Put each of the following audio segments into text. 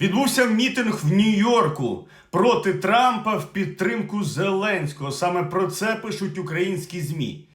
Відбувся мітинг в Нью-Йорку проти Трампа в підтримку Зеленського. Саме про це пишуть українські ЗМІ.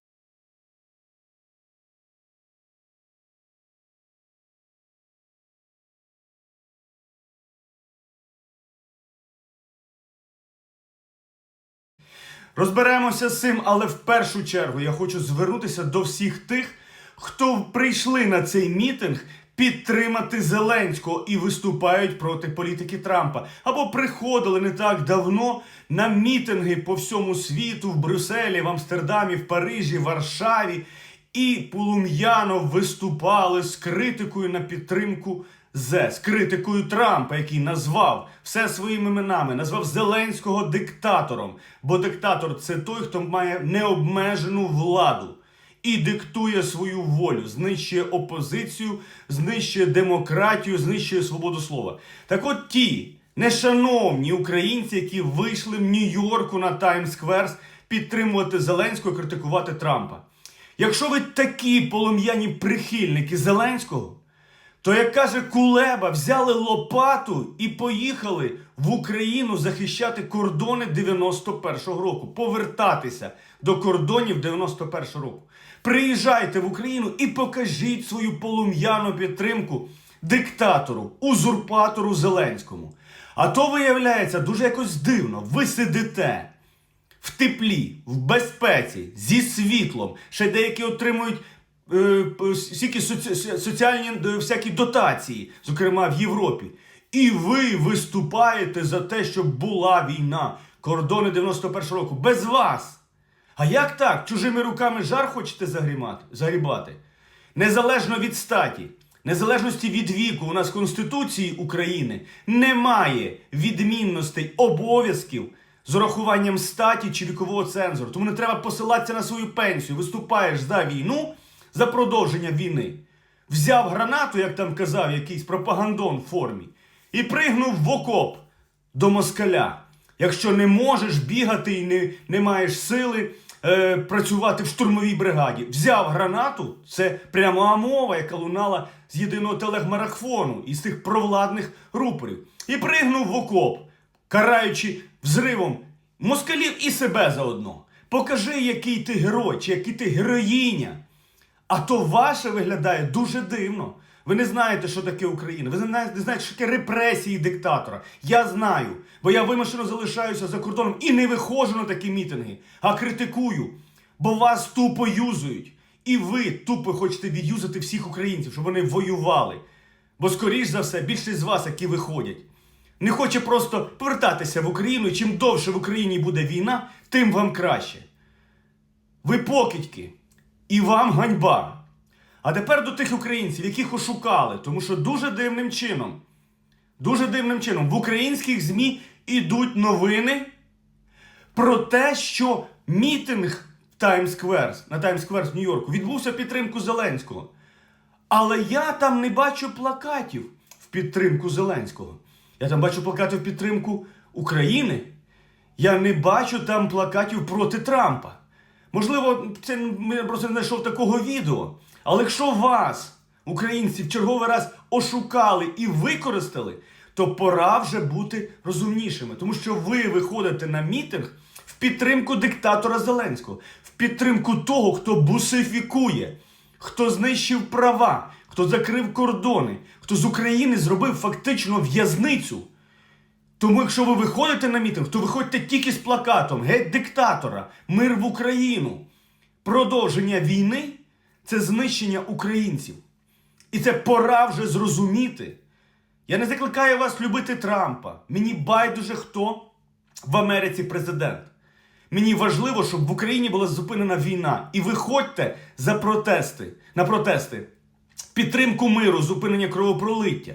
Розберемося з цим, але в першу чергу я хочу звернутися до всіх тих, хто прийшли на цей мітинг підтримати Зеленського і виступають проти політики Трампа, або приходили не так давно на мітинги по всьому світу в Брюсселі, в Амстердамі, в Парижі, Варшаві, і полум'яно виступали з критикою на підтримку Зе, з критикою Трампа, який назвав все своїми іменами, назвав Зеленського диктатором. Бо диктатор це той, хто має необмежену владу і диктує свою волю, знищує опозицію, знищує демократію, знищує свободу слова. Так от ті нешановні українці, які вийшли в Нью-Йорку на Таймс-скверс підтримувати Зеленського, і критикувати Трампа. Якщо ви такі полум'яні прихильники Зеленського, то, як каже Кулеба, взяли лопату і поїхали в Україну захищати кордони 91-го року, повертатися до кордонів 91-го року. Приїжджайте в Україну і покажіть свою полум'яну підтримку диктатору, узурпатору Зеленському. А то виявляється дуже якось дивно. Ви сидите в теплі, в безпеці, зі світлом. Ще деякі отримують всякі соці- соціальні е, всякі дотації, зокрема в Європі. І ви виступаєте за те, щоб була війна. Кордони 91-го року. Без вас. А як так? Чужими руками жар хочете загрібати? Незалежно від статі, незалежності від віку, у нас Конституції України немає відмінностей обов'язків з урахуванням статі чи вікового цензору. Тому не треба посилатися на свою пенсію. Виступаєш за війну, за продовження війни. Взяв гранату, як там казав якийсь пропагандон в формі, і пригнув в окоп до москаля. Якщо не можеш бігати і не, не маєш сили е, працювати в штурмовій бригаді, взяв гранату, це пряма мова, яка лунала з єдиного телегмарахфону із тих провладних рупорів, і пригнув в окоп, караючи взривом москалів і себе заодно. Покажи, який ти герой, чи який ти героїня. А то ваше виглядає дуже дивно. Ви не знаєте, що таке Україна. Ви не знаєте, що таке репресії диктатора. Я знаю, бо я вимушено залишаюся за кордоном і не виходжу на такі мітинги, а критикую. Бо вас тупо юзують. І ви тупо хочете відюзати всіх українців, щоб вони воювали. Бо, скоріш за все, більшість з вас, які виходять, не хоче просто повертатися в Україну. І чим довше в Україні буде війна, тим вам краще. Ви покидьки, і вам ганьба. А тепер до тих українців, яких ошукали, тому що дуже дивним чином, дуже дивним чином в українських ЗМІ ідуть новини про те, що мітинг в Таймс-сквер, на Таймс-сквер в Нью-Йорку відбувся в підтримку Зеленського. Але я там не бачу плакатів в підтримку Зеленського. Я там бачу плакати в підтримку України. Я не бачу там плакатів проти Трампа. Можливо, це я просто не знайшов такого відео. Але якщо вас, українці, в черговий раз ошукали і використали, то пора вже бути розумнішими. Тому що ви виходите на мітинг в підтримку диктатора Зеленського, в підтримку того, хто бусифікує, хто знищив права, хто закрив кордони, хто з України зробив фактично в'язницю. Тому, якщо ви виходите на мітинг, то виходьте тільки з плакатом Геть диктатора, мир в Україну. Продовження війни це знищення українців. І це пора вже зрозуміти. Я не закликаю вас любити Трампа. Мені байдуже хто в Америці президент. Мені важливо, щоб в Україні була зупинена війна. І виходьте за протести на протести, підтримку миру, зупинення кровопролиття.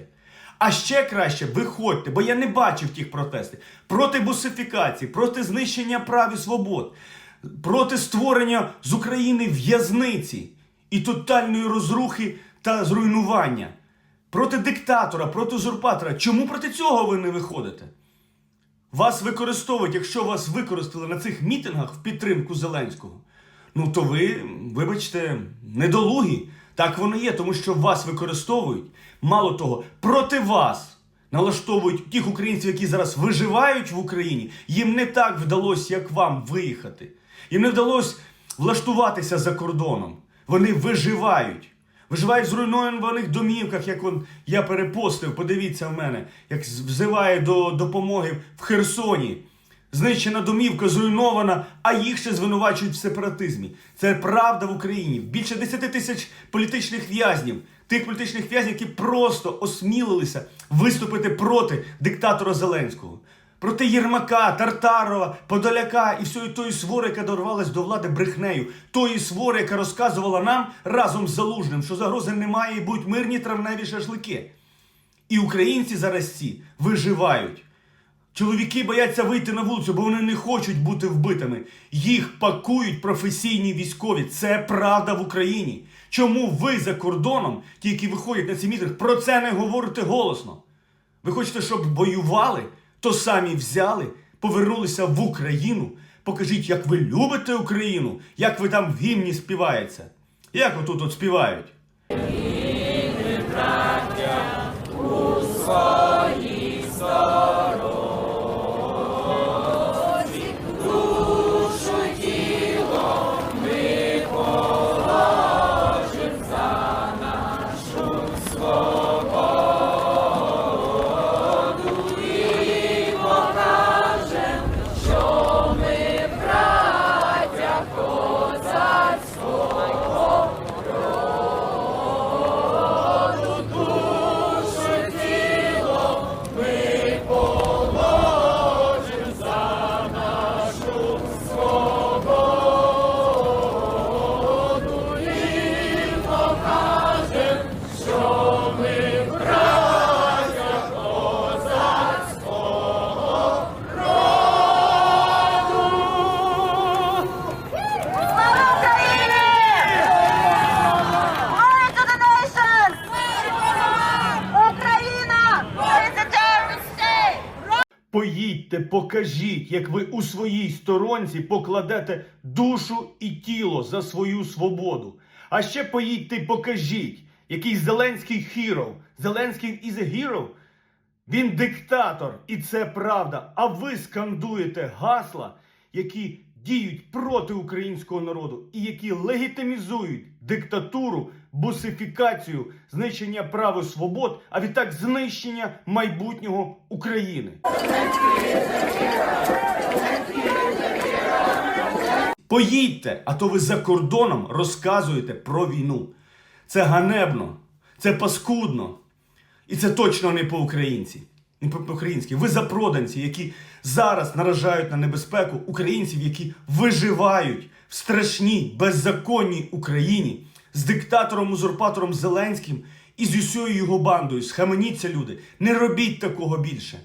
А ще краще виходьте, бо я не бачив тих протестів проти бусифікації, проти знищення прав і свобод, проти створення з України в'язниці і тотальної розрухи та зруйнування, проти диктатора, проти узурпатора. Чому проти цього ви не виходите? Вас використовують, якщо вас використали на цих мітингах в підтримку Зеленського. Ну то ви, вибачте, недолугі. Так воно є, тому що вас використовують. Мало того, проти вас налаштовують тих українців, які зараз виживають в Україні. Їм не так вдалося, як вам, виїхати. Їм не вдалося влаштуватися за кордоном. Вони виживають. Виживають в зруйнованих домівках, як он, я перепостив, подивіться в мене, як взиває до допомоги в Херсоні. Знищена домівка, зруйнована, а їх ще звинувачують в сепаратизмі. Це правда в Україні. Більше 10 тисяч політичних в'язнів, тих політичних в'язнів, які просто осмілилися виступити проти диктатора Зеленського. Проти Єрмака, Тартарова, Подоляка і всієї тої свори, яка дорвалась до влади брехнею, тої свори, яка розказувала нам разом з Залужним, що загрози немає і будуть мирні травневі шашлики. І українці зараз ці виживають. Чоловіки бояться вийти на вулицю, бо вони не хочуть бути вбитими. Їх пакують професійні військові. Це правда в Україні. Чому ви за кордоном, ті, які виходять на ці мітинг, про це не говорите голосно? Ви хочете, щоб воювали, то самі взяли, повернулися в Україну. Покажіть, як ви любите Україну, як ви там в гімні співається. Як отут от співають? Слава Поїдьте, покажіть, як ви у своїй сторонці покладете душу і тіло за свою свободу. А ще поїдьте покажіть, який Зеленський хіро. Зеленський a hero. Він диктатор, і це правда. А ви скандуєте гасла, які діють проти українського народу і які легітимізують диктатуру, бусифікацію, знищення прав і свобод, а відтак знищення майбутнього України. Поїдьте, а то ви за кордоном розказуєте про війну. Це ганебно, це паскудно. І це точно не по-українці. Не по-українськи. Ви запроданці, які зараз наражають на небезпеку українців, які виживають в страшній, беззаконній Україні з диктатором-узурпатором Зеленським і з усією його бандою. Схаменіться, люди. Не робіть такого більше.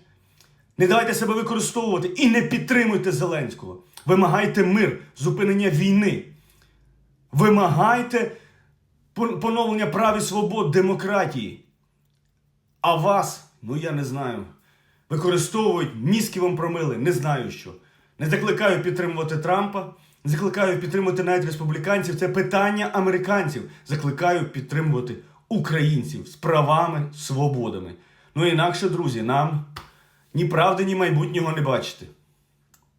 Не давайте себе використовувати і не підтримуйте Зеленського. Вимагайте мир, зупинення війни. Вимагайте поновлення прав і свобод демократії. А вас, ну я не знаю, використовують, мізки вам промили, не знаю що. Не закликаю підтримувати Трампа, закликаю підтримати навіть республіканців. Це питання американців. Закликаю підтримувати українців з правами, свободами. Ну інакше, друзі, нам ні правди, ні майбутнього не бачити.